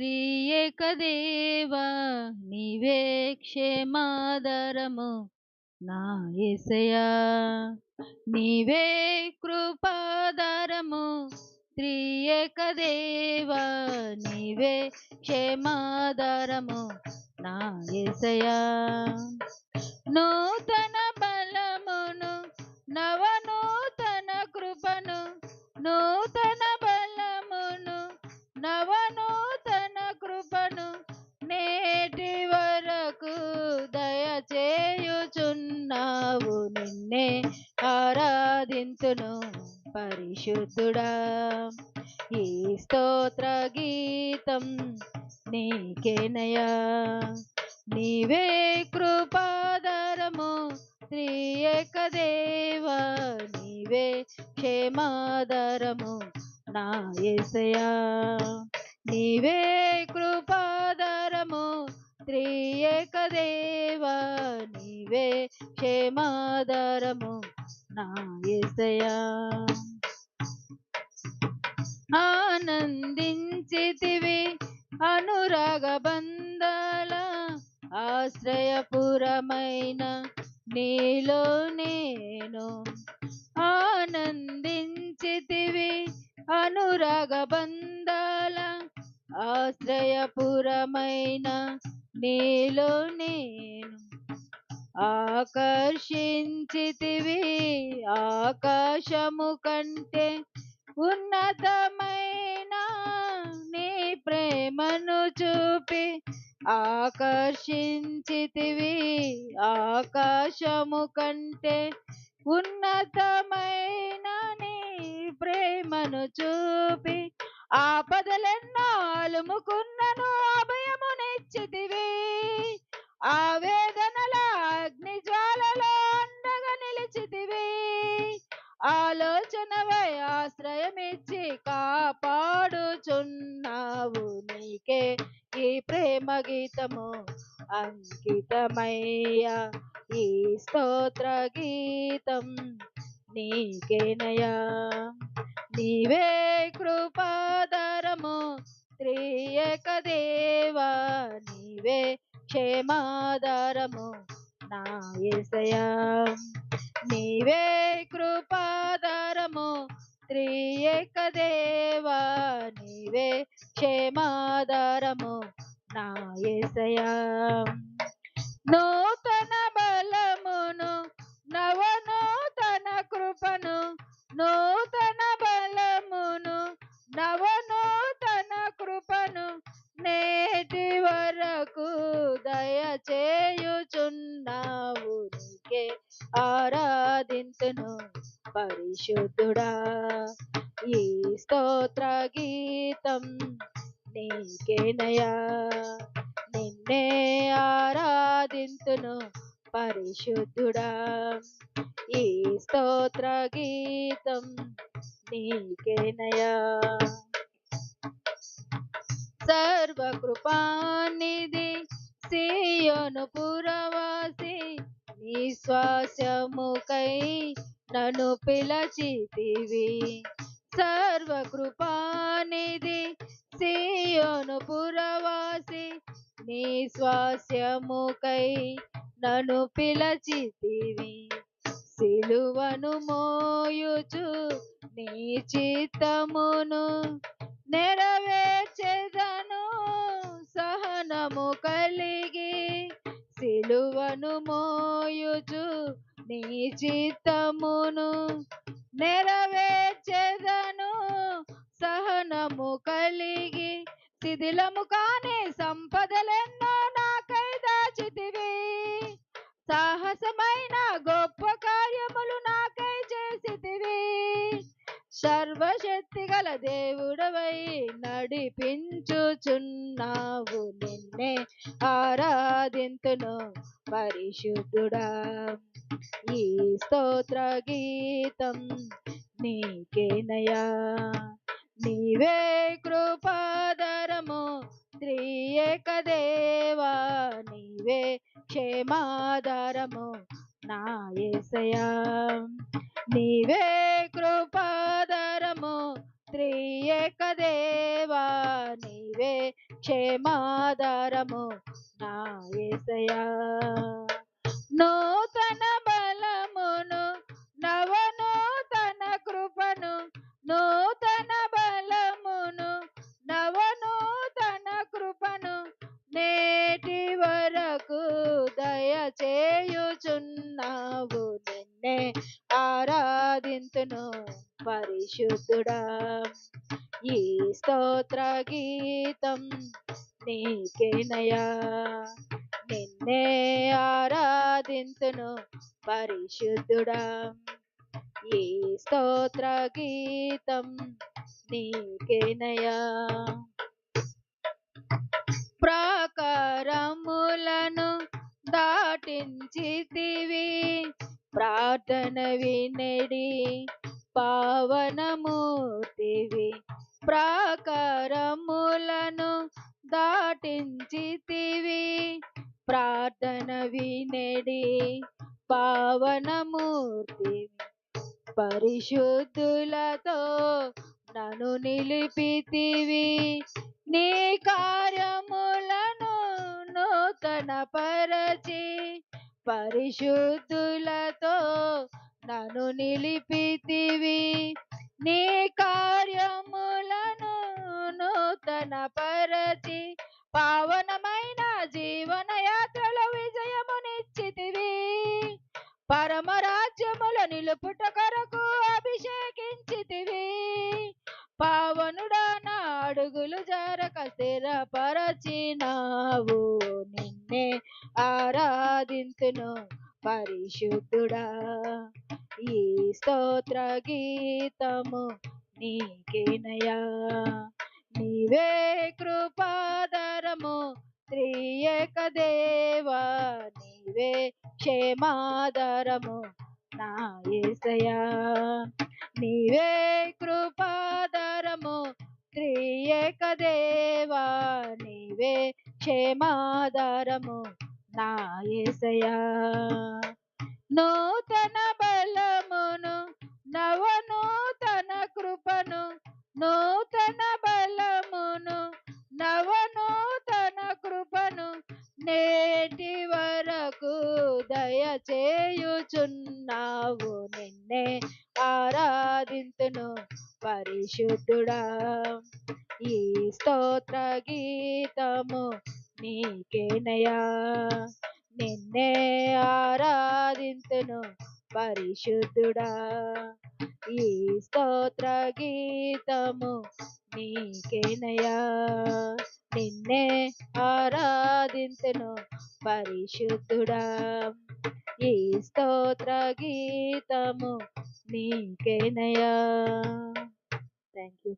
త్రియేకదేవా నీవే క్షేమాదరము నా యేసయ్యా నీవే కృపాదారము ఏకదేవా నీవే క్షేమాదారము నా యేసయ్యా నూతన బలమును నవనూతన కృపను నూతన బలమును నవనూ పరిశుద్ధుడా ఈ స్తోత్ర గీతం నీకేనయా నీవే కృపాదరము త్రియేకదేవా నీవే క్షేమాదరము నా యేసయా నీవే కృపాదరము త్రియేకదేవా నీవే క్షేమాదరము నా యేసయా ఆనందించితివి అనురాగ బంధాల ఆశ్రయపురమైన నీలో నేను ఆనందించితివి అనురాగ బంధాల ఆశ్రయపురమైన నీలో నేను ఆకర్షించితివి ఆకాశము కంటే ఉన్నతమైన నీ ప్రేమను చూపి ఆకర్షించితివి ఆకాశము కంటే ఉన్నతమైన నీ ప్రేమను చూపి ఆపదలెన్నో అలుముకున్నను అభయమునిచ్చితివి. ఆవేద గీతము. అంకితమయ్యా ఈ స్తోత్ర గీతం నీకేనయా నీవే కృపాదరము త్రియేకదేవా నీవే క్షేమాదరము నా యేసయా నీవే కృపాదరము త్రియేకదేవా యేసయా నూతన బలమును నవనూతన కృపను నూతన బలమును నవనూతన కృపను నేటి వరకు దయచేయుచున్నావు. నీకే ఆరాధింతును పరిశుద్ధుడా. ఈ స్తోత్ర గీతం నీకేనయా నిన్నే ఆరాధింతును పరిశుద్ధుడా. ఈ స్తోత్ర గీతం నీకేనయా సర్వకృపానిధి సీయోను పురవాసి నీ శ్వాసముకై నన్ను పిలచితివి. సర్వకృపానిధి సీయోను పుర నీ స్వాస్యముకై నన్ను పిలచితివి. సిలువను మోయుచు నీ చిత్తమును నెరవేర్చెదను సహనము కలిగి. సిలువను మోయుచు నీ చిత్తమును నెరవేర్చెదను సహనము కలిగి. శిథిలము కానే సంపదలెన్నో నాకై దాచితివి. సాహసమైన గొప్ప కార్యములు నాకై చేసితివి. సర్వశక్తి గల దేవుడవై నడిపించుచున్నావు. నిన్నే ఆరాధింతును పరిశుద్ధుడా. ఈ స్తోత్ర గీతం నీకేనయా? నీవే కృపాదరము త్రియేకదేవా నీవే క్షేమాధారము నా యేసయా నీవే కృపాధారము త్రియేకదేవా నీవే క్షేమాధారము నా నూతన చేయుచున్నావు. నిన్నే ఆరాధింతును పరిశుద్ధుడా. ఈ స్తోత్ర గీతం నీకేనయా నిన్నే ఆరాధింతును పరిశుద్ధుడా. ఈ స్తోత్ర గీతం నీకేనయా ప్రాకారములను దాటించితివి. ప్రార్థన వినడి పావనమూర్తివి. ప్రాకారములను దాటించితివి. ప్రార్థన వినడి పావనమూర్తివి. పరిశుద్ధులతో నన్ను నిలిపితివి. నీ కార్యములను నూతన కనపరచి పరిశుద్ధులతో నన్ను నిలిపితివి. నీ కార్యములను నూతన పరచి పావనమైన జీవన యాత్రలో విజయమునిచ్చితివి పరమరాజ్యముల నిలుపుట కొరకు అభిషేకించితివి. పావను అడుగులు జారక స్థిరపరచినావు నిన్నే ఆరాధింతును పరిశుద్ధుడా. ఈ స్తోత్ర గీతము నీకేనయా. నీవే కృపాదరము త్రియక దేవా. నీవే క్షేమాదరము నా యేసయా నీవే కృప ఏకదేవా దేవా నీవే క్షేమాధారము నా నూతన బలమును నవనూతన కృపను నూతన బలమును నవనూతన కృపను నేటి వరకు దయచేయుచున్నావు. నిన్నే ఆరాధింతును పరిశుద్ధుడా. ఈ స్తోత్ర గీతము నీకేనయా నిన్నే ఆరాధింతును పరిశుద్ధుడా. ఈ స్తోత్ర గీతము నీకేనయా నిన్నే ఆరాధింతును పరిశుద్ధుడా. ఈ స్తోత్ర గీతము నీకేనయా థ్యాంక్ యూ